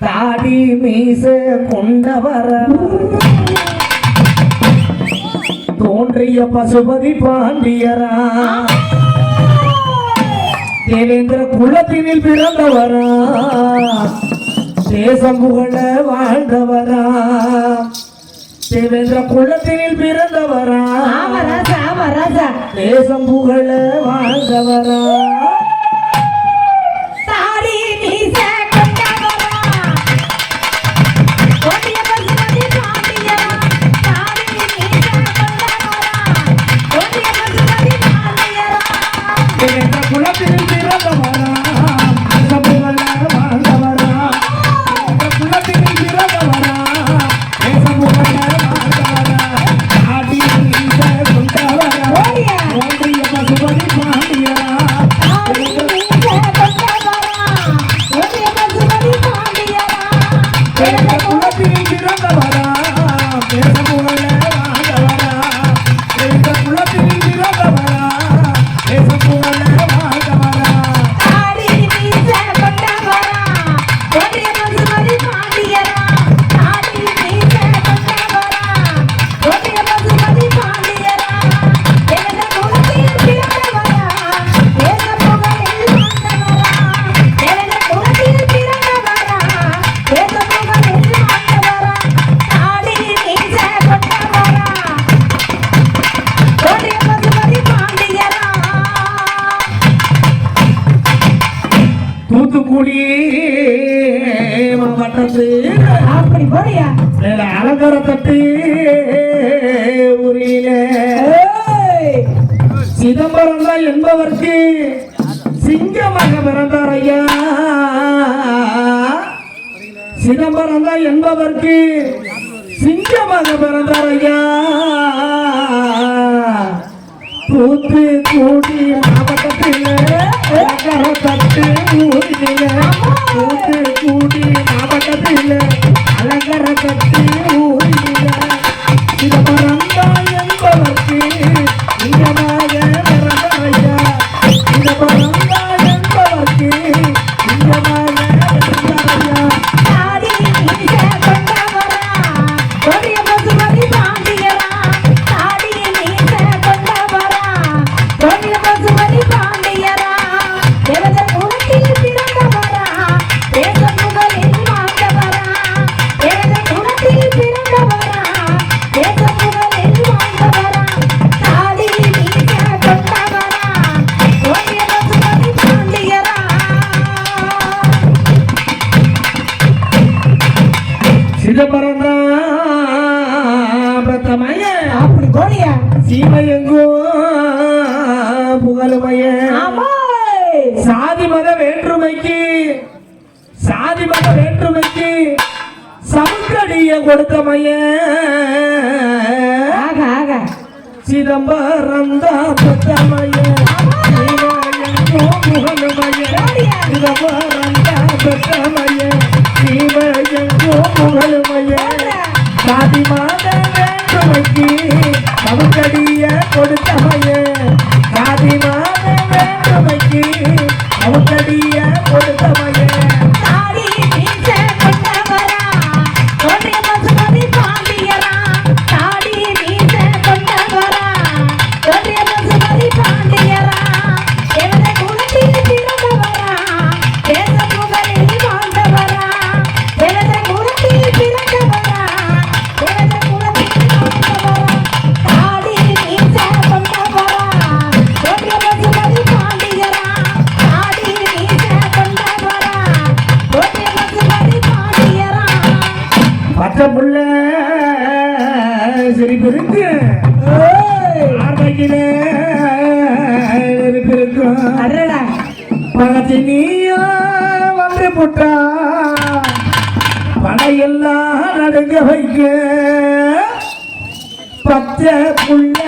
தாடி மீச கொண்டவர. தோன்றிய பசுபதி பாண்டியரா. தேவேந்திர குலத்தினில் பிறந்தவரா. தேசம் புகழ வாழ்ந்தவரா. தேவேந்திர குலத்தினில் பிறந்தவரா. தேசம் புகழ வாழ்ந்தவரா. Porque el chocolate தூத்துக்குடி மாவட்டத்து அப்படி போறியா? அலங்கரப்பட்டு ஊரில. சிதம்பரம் தான் என்பவருக்கு சிங்கமாக பிறந்தார் ஐயா. சிதம்பரம் தான் என்பவருக்கு சிங்கமாக பிறந்தார் ஐயா. தூத்துக்குடி சிதம்பரம் பிரதமைய. அப்படி கோழிய? சீமை எங்கோ புகழுமைய சாதி மத வேற்றுமைக்கு சாதி மத வேற்றுமைக்கு சமுக்கடிய கொடுத்தமைய. சிதம்பரம் தான் பிரதமைய. சிதம்பரம் தான் பிரதமைய. சிவஜங்கும் புகழுமைய சாதி மாத வேண்டுமைக்கு பகுக்கடிய கொடுத்தமைய சிரிப்பிருக்கு ஆர்வையிலே இருப்பிருக்கும் பணத்தை நீயா வந்து புட்டா. படையெல்லாம் நடுங்க வைக்க. பச்சை புள்ள